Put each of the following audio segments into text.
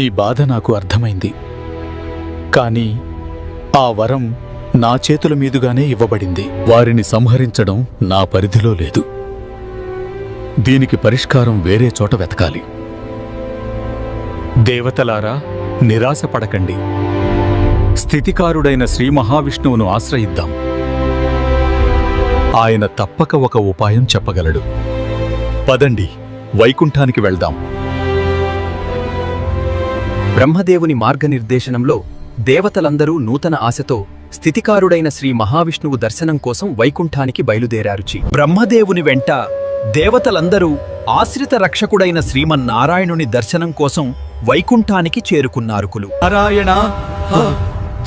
ఈ బాధ నాకు అర్థమైంది. కాని ఆ వరం నా చేతుల మీదుగానే ఇవ్వబడింది. వారిని సంహరించడం నా పరిధిలో లేదు. దీనికి పరిష్కారం వేరే చోట వెతకాలి. దేవతలారా నిరాశపడకండి. స్థితికారుడైన శ్రీ మహావిష్ణువును ఆశ్రయిద్దాం. ఆయన తప్పక ఒక ఉపాయం చెప్పగలడు. పదండి వైకుంఠానికి వెళ్దాం. బ్రహ్మదేవుని మార్గనిర్దేశనంలో దేవతలందరూ నూతన ఆశతో స్థితికారుడైన శ్రీ మహావిష్ణువు దర్శనం కోసం వైకుంఠానికి బయలుదేరారుచి బ్రహ్మదేవుని వెంట దేవతలందరూ ఆశ్రిత రక్షకుడైన శ్రీమన్నారాయణుని దర్శనం కోసం వైకుంఠానికి చేరుకున్నారుకులు. నారాయణ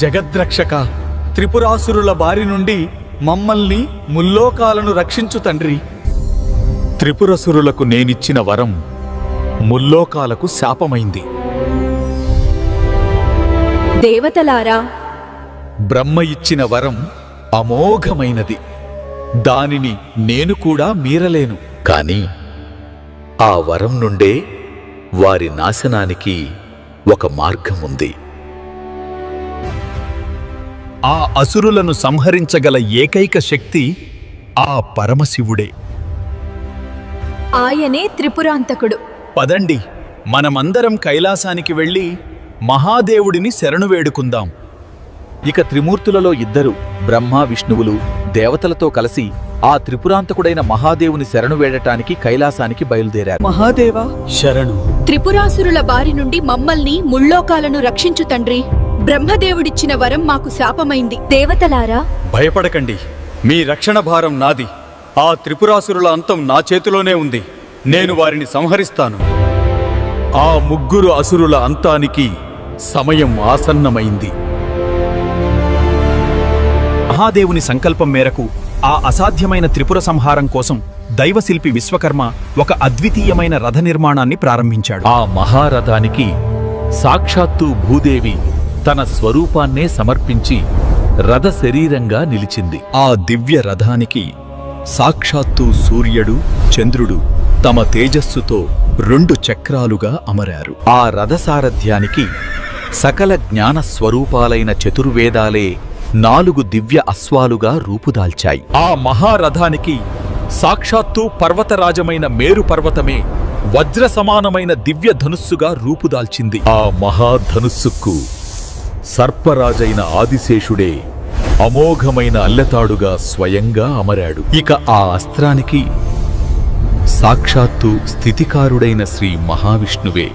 జగద్రక్షక త్రిపురాసురుల బారి నుండి మమ్మల్ని ముల్లోకాలను రక్షించు తండ్రి. త్రిపురసురులకు నేనిచ్చిన వరం ముల్లోకాలకు శాపమైంది. దేవతలారా బ్రహ్మ ఇచ్చిన వరం అమోఘమైనది. దానిని నేను కూడా మీరలేను. కాని ఆ వరం నుండే వారి నాశనానికి ఒక మార్గం ఉంది ఆ అసురులను సంహరించగల ఏకైక శక్తి ఆ పరమశివుడే. ఆయనే త్రిపురాంతకుడు. పదండి మనమందరం కైలాసానికి వెళ్ళి మహాదేవుడిని శరణు వేడుకుందాం. ఇక త్రిమూర్తులలో ఇద్దరు బ్రహ్మ విష్ణువులు దేవతలతో కలిసి ఆ త్రిపురాంతకుడైన మహాదేవుని శరణు వేడటానికి కైలాసానికి బయలుదేరారు. మహాదేవా! శరణు. త్రిపురాసురుల బారి నుండి మమ్మల్ని ముల్లోకాలను రక్షించు తండ్రి. బ్రహ్మదేవుడిచ్చిన వరం మాకు శాపమైంది. దేవతలారా! భయపడకండి. మీ రక్షణ భారం నాది. ఆ త్రిపురాసురుల అంతం నా చేతిలోనే ఉంది. నేను వారిని సంహరిస్తాను. ఆ ముగ్గురు అసురుల అంతానికి సమయం ఆసన్నమైంది. మహాదేవుని సంకల్పం మేరకు ఆ అసాధ్యమైన త్రిపుర సంహారం కోసం దైవశిల్పి విశ్వకర్మ ఒక అద్వితీయమైన రథ నిర్మాణాన్ని ప్రారంభించాడు. ఆ మహారథానికి సాక్షాత్తు భూదేవి తన స్వరూపాన్నే సమర్పించి రథ శరీరంగా నిలిచింది. ఆ దివ్య రథానికి సాక్షాత్తు సూర్యుడు చంద్రుడు తమ తేజస్సుతో రెండు చక్రాలుగా అమరారు. ఆ రథసారథ్యానికి సకల జ్ఞాన స్వరూపాలైన చతుర్వేదాలే నాలుగు దివ్య అశ్వాలుగా రూపుదాల్చాయి. ఆ మహారథానికి సాక్షాత్తు పర్వతరాజమైన మేరు పర్వతమే వజ్ర సమానమైన దివ్య ధనుస్సుగా రూపుదాల్చింది. ఆ మహాధనుస్సుకు సర్పరాజైన ఆదిశేషుడే అమోఘమైన అల్లెతాడుగా స్వయంగా అమరాడు. ఇక ఆ అస్త్రానికి సాక్షాత్తు స్థితికారుడైన శ్రీ మహావిష్ణువే